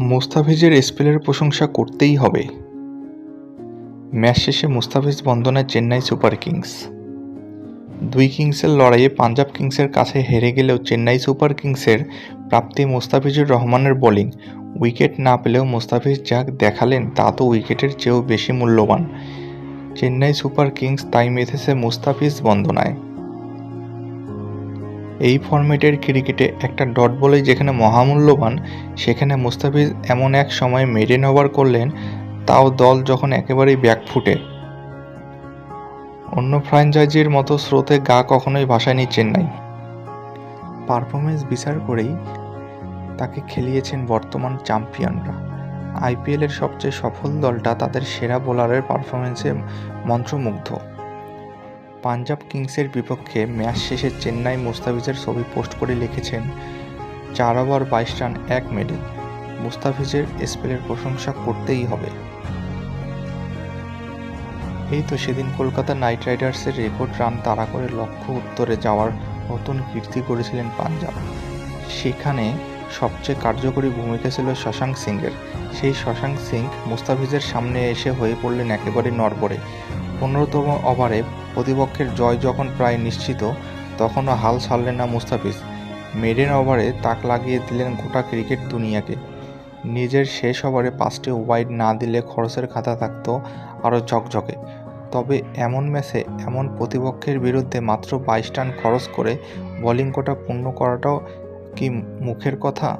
মুস্তাফিজের স্পেলের প্রশংসা করতেই হবে। ম্যাচ শেষে মুস্তাফিজ বন্দনায় চেন্নাই সুপার কিংস। দুই কিংসের লড়াইয়ে পাঞ্জাব কিংসের কাছে হেরে গেলেও চেন্নাই সুপার কিংসের প্রাপ্তি মুস্তাফিজুর রহমানের বোলিং। উইকেট না পেলেও মুস্তাফিজ যা দেখালেন, তা তো উইকেটের চেয়েও বেশি মূল্যবান। চেন্নাই সুপার কিংস তাই মেতেছে মুস্তাফিজ বন্দনায়। এই ফরম্যাটের ক্রিকেটে একটা ডট বলে যেখানে মহামূল্যবান, সেখানে মুস্তাফিজ এমন এক সময় মেডেন ওভার করলেন, তাও দল যখন একেবারেই ব্যাকফুটে অন্য ফ্র্যাঞ্চাইজির মতো স্রোতে গা কখনোই ভাসায়নি চেন্নাই পারফরমেন্স বিচার করেই তাকে খেলিয়েছেন বর্তমান চ্যাম্পিয়নরা। আইপিএলের সবচেয়ে সফল দলটা তাদের সেরা বোলারের পারফরমেন্সে মন্ত্রমুগ্ধ। পাঞ্জাব কিংসের বিপক্ষে ম্যাচ শেষে চেন্নাই মুস্তাফিজের ছবি পোস্ট করে লিখেছেন, চার ওভার বাইশ রান, এক মেডেল মুস্তাফিজের স্পেলের প্রশংসা করতেই হবে। এই তো সেদিন কলকাতা নাইট রাইডার্সের রেকর্ড রান তাড়া করে লক্ষ্য উত্তরে যাওয়ার নতুন কীর্তি করেছিলেন পাঞ্জাব। সেখানে সবচেয়ে কার্যকরী ভূমিকা ছিল শশাঙ্ক সিংয়ের। সেই শশাঙ্ক সিং মুস্তাফিজের সামনে এসে হয়ে পড়লেন একেবারে নড়বড়ে। পনেরোতম ওভারে প্রতিপক্ষের জয় যখন প্রায় নিশ্চিত, তখনও হাল ছাড়লেন না মুস্তাফিজ। মেডেন ওভারে তাক লাগিয়ে দিলেন গোটা ক্রিকেট দুনিয়াকে। নিজের শেষ ওভারে পাঁচটি ওয়াইড না দিলে খরচের খাতা থাকত আরও ঝকঝকে। তবে এমন ম্যাচে এমন প্রতিপক্ষের বিরুদ্ধে মাত্র বাইশ রান খরচ করে বোলিং কোটা পূর্ণ করাটাও কি মুখের কথা?